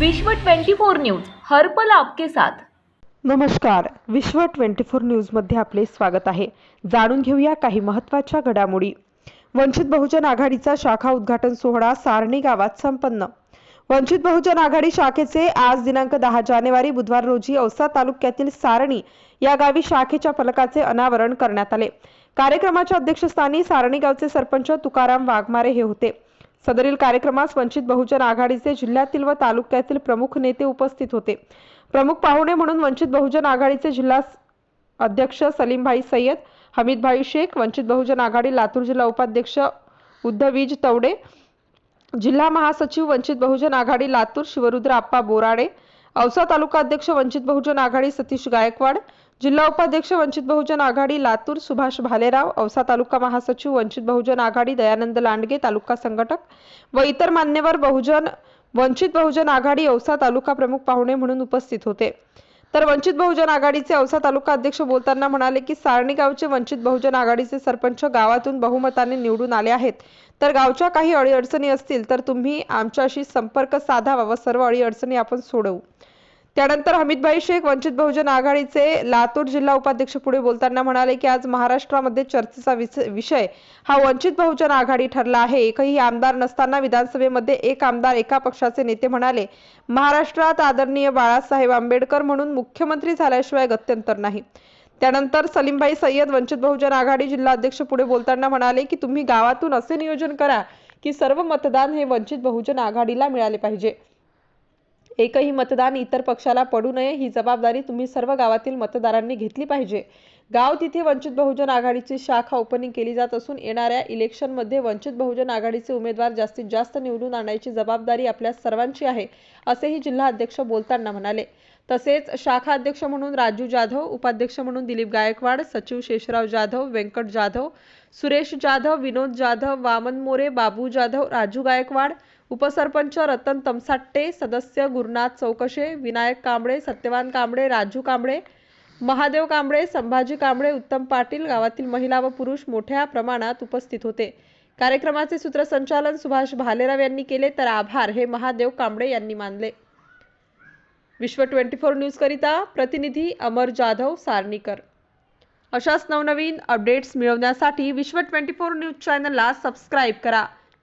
विश्व 24 न्यूज हर्पल आपके साथ. नमस्कार. विश्व 24 न्यूजमध्ये आपले स्वागत आहे. जाणून घेऊया काही महत्त्वाच्या घडामोडी. वंचित बहुजन आघाडीचा शाखा उद्घाटन सोहळा सारणी गावात संपन्न. वंचित बहुजन आघाडी शाखेचे आज दिनांक दहा जानेवारी बुधवार रोजी औसा तालुक्यातील सारणी या गावी शाखेच्या फलकाचे अनावरण करण्यात आले. कार्यक्रमाच्या अध्यक्षस्थानी सारणी गावचे सरपंच तुकाराम वाघमारे हे होते. सदरील कार्यक्रमास वंचित बहुजन आघाडीचे जिल्ह्यातील व तालुक्यातील प्रमुख नेते उपस्थित होते. प्रमुख पाहुणे म्हणून वंचित बहुजन आघाडीचे जिल्हा अध्यक्ष सलीमभाई सय्यद हमीदभाई शेख वंचित बहुजन आघाडी लातूर जिल्हा उपाध्यक्ष उद्धवीज तवडे जिल्हा महासचिव वंचित बहुजन आघाडी लातूर शिवरुद्र आप्पा बोराडे औसा तालुका अध्यक्ष वंचित बहुजन आघाडी सतीश गायकवाड जिल्हा उपाध्यक्ष वंचित बहुजन आघाडी लातूर सुभाष भालेराव औसा तालुका महासचिव वंचित बहुजन आघाडी दयानंद लांडगे तालुका संघटक व इतर मान्यवर बहुजन वंचित बहुजन आघाडी औसा तालुका प्रमुख पाहुणे म्हणून उपस्थित होते. तर वंचित बहुजन आघाडीचे औसा तालुका अध्यक्ष बोलताना म्हणाले की सारणी गावचे वंचित बहुजन आघाडीचे सरपंच गावातून बहुमताने निवडून आले आहेत. तर गावच्या काही अडीअडचणी असतील तर तुम्ही आमच्याशी संपर्क साधावा व सर्व अडीअडचणी आपण सोडवू. त्यानंतर हमीदभाई शेख वंचित बहुजन आघाडीचे लातूर जिल्हा उपाध्यक्ष पुढे बोलताना म्हणाले की आज महाराष्ट्रामध्ये चर्चेचा विषय हा वंचित बहुजन आघाडी ठरला आहे. एकही आमदार नसताना विधानसभेमध्ये एक आमदार एका पक्षाचे नेते म्हणाले महाराष्ट्रात आदरणीय बाळासाहेब आंबेडकर म्हणून मुख्यमंत्री झाल्याशिवाय गत्यंतर नाही. त्यानंतर सलीमभाई सय्यद वंचित बहुजन आघाडी जिल्हा अध्यक्ष पुढे बोलताना म्हणाले की तुम्ही गावातून असे नियोजन करा की सर्व मतदान हे वंचित बहुजन आघाडीला मिळाले पाहिजे. एकही मतदान इतर पक्षाला पडू नये ही जबाबदारी तुम्ही सर्व गावातील मतदारांनी घेतली पाहिजे. गाव तिथे वंचित बहुजन आघाडीची शाखा ओपनिंग केली जात असून येणाऱ्या इलेक्शनमध्ये वंचित बहुजन आघाडीचे उमेदवार जास्तीत जास्त निवडून आणायची जबाबदारी आपल्या सर्वांची आहे असेही जिल्हा अध्यक्ष बोलताना म्हणाले. तसेच शाखा अध्यक्ष म्हणून राजू जाधव उपाध्यक्ष म्हणून दिलीप गायकवाड सचिव शेषराव जाधव व्यंकट जाधव सुरेश जाधव विनोद जाधव वामन मोरे बाबू जाधव राजू गायकवाड उपसरपंच रतन तमसाट्टे सदस्य गुरुनाथ चौकशे विनायक कांबळे सत्यवान कांबळे राजू कांबळे महादेव कांबळे संभाजी कांबळे उत्तम पाटील गावातील महिला व पुरुष मोठ्या प्रमाणात उपस्थित होते. कार्यक्रमाचे सूत्रसंचालन सुभाष भालेराव यांनी केले तर आभार हे महादेव कांबळे यांनी मानले. विश्व ट्वेंटी फोर न्यूजकरिता प्रतिनिधी अमर जाधव सारणीकर अशाच नवनवीन अपडेट्स मिळवण्यासाठी विश्व ट्वेंटी फोर न्यूज चॅनलला सबस्क्राईब करा.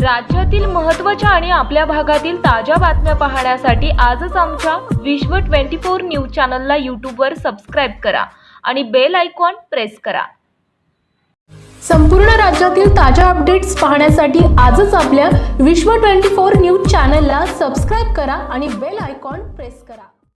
राज्यातील महत्त्वाच्या आणि आपल्या भागातील ताज्या बातम्या पाहण्यासाठी आजच आमच्या विश्व 24 न्यूज चॅनलला यूट्यूबवर सबस्क्राईब करा आणि बेल आयकॉन प्रेस करा. संपूर्ण राज्यातील ताज्या अपडेट्स पाहण्यासाठी आजच आपल्या विश्व ट्वेंटी फोर न्यूज चॅनलला सबस्क्राईब करा आणि बेल आयकॉन प्रेस करा.